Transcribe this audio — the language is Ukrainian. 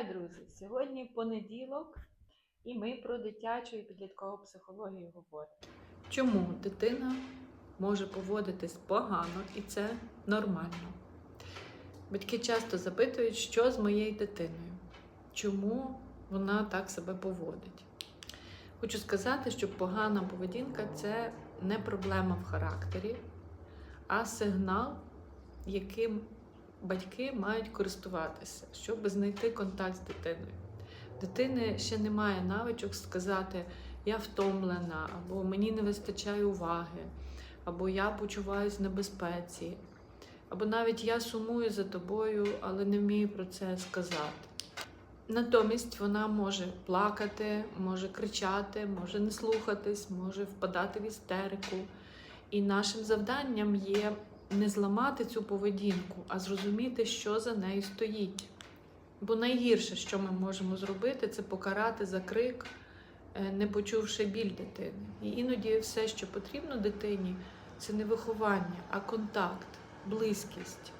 Вітаю, друзі! Сьогодні понеділок, і ми про дитячу і підліткову психологію говоримо. Чому дитина може поводитись погано і це нормально? Батьки часто запитують, що з моєю дитиною, чому вона так себе поводить. Хочу сказати, що погана поведінка це не проблема в характері, а сигнал, яким батьки мають користуватися, щоб знайти контакт з дитиною. Дитини ще немає навичок сказати Я втомлена, або мені не вистачає уваги, або я почуваюся в небезпеці, або навіть я сумую за тобою, але не вмію про це сказати. Натомість вона може плакати, може кричати, може не слухатись, може впадати в істерику. І нашим завданням є не зламати цю поведінку, а зрозуміти, що за нею стоїть. Бо найгірше, що ми можемо зробити, це покарати за крик, е, не почувши біль дитини. І іноді все, що потрібно дитині, це не виховання, а контакт, близькість.